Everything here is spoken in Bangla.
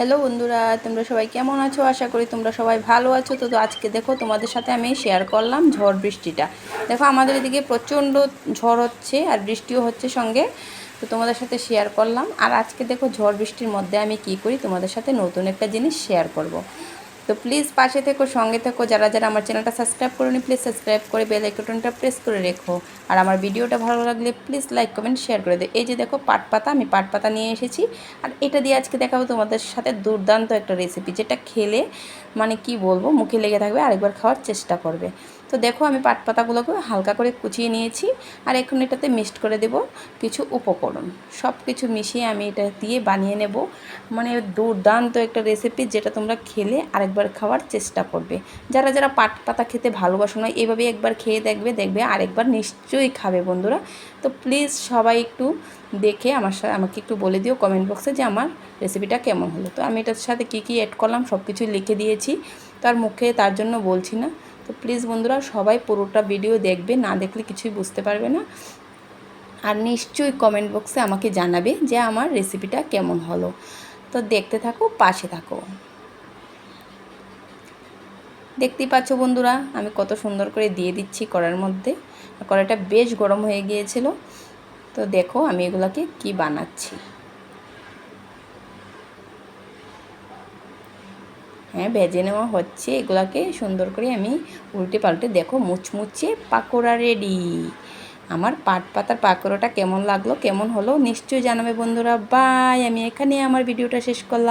হ্যালো বন্ধুরা, তোমরা সবাই কেমন আছো? আশা করি তোমরা সবাই ভালো আছো। তো আজকে দেখো, তোমাদের সাথে আমি শেয়ার করলাম ঝড় বৃষ্টিটা। দেখো, আমাদের এদিকে প্রচণ্ড ঝড় হচ্ছে আর বৃষ্টিও হচ্ছে সঙ্গে। তো তোমাদের সাথে শেয়ার করলাম। আর আজকে দেখো, ঝড় বৃষ্টির মধ্যে আমি কি করি? তোমাদের সাথে নতুন একটা জিনিস শেয়ার করব। তো প্লিজ পাশে থেকো, সঙ্গে থেকো। যারা যারা আমার চ্যানেলটা সাবস্ক্রাইব করে নি প্লিজ সাবস্ক্রাইব করে বেল আইকনটা প্রেস করে রেখো। আর আমার ভিডিওটা ভালো লাগলে প্লিজ লাইক কমেন্ট শেয়ার করে দে এই যে দেখো, পাট পাতা, আমি পাট পাতা নিয়ে এসেছি। আর এটা দিয়ে আজকে দেখাবো তোমাদের সাথে দুর্দান্ত একটা রেসিপি যেটা খেলে মানে কি বলব, মুখে লেগে থাকবে, আরেকবার খাওয়ার চেষ্টা করবে। তো দেখো আমি পাট পাতাগুলোকে হালকা করে কুচিয়ে নিয়েছি আর এখন এটাতে মিক্সড করে দেব কিছু উপকরণ। সব কিছু মিশিয়ে আমি এটা দিয়ে বানিয়ে নেব। মানে দুর্দান্ত একটা রেসিপি যেটা তোমরা খেলে আরেকবার খাওয়ার চেষ্টা করবে। যারা যারা পাট পাতা খেতে ভালোবাসো না এভাবে একবার খেয়ে দেখবে দেখবে আরেকবার নিশ্চয়ই খাবে বন্ধুরা। তো প্লিজ সবাই একটু দেখে আমার সাথে আমাকে একটু বলে দিও কমেন্ট বক্সে যে আমার রেসিপিটা কেমন হলো। তো আমি এটার সাথে কী কী অ্যাড করলাম সব কিছুই লিখে দিয়েছি। তার মুখে তার জন্য বলছি না। তো প্লিজ বন্ধুরা সবাই পুরোটা ভিডিও দেখবে, না দেখলে কিছুই বুঝতে পারবে না। আর নিশ্চয়ই কমেন্ট বক্সে আমাকে জানাবে যে আমার রেসিপিটা কেমন হলো। তো দেখতে থাকো, পাশে থাকো। দেখতেই পাচ্ছ বন্ধুরা, আমি কত সুন্দর করে দিয়ে দিচ্ছি কড়ার মধ্যে। কড়াইটা বেশ গরম হয়ে গিয়েছিল। তো দেখো আমি এগুলাকে কি বানাচ্ছি। হ্যাঁ ভেজে নেওয়া হচ্ছে। এগুলাকে সুন্দর করে আমি উল্টে পাল্টে দেখো মুচমুচে পাকোড়া রেডি আমার পাট পাতার পাকোড়াটা কেমন লাগল, কেমন হলো নিশ্চয়ই জানাবে বন্ধুরা। বাই আমি এখানে আমার ভিডিওটা শেষ করলাম।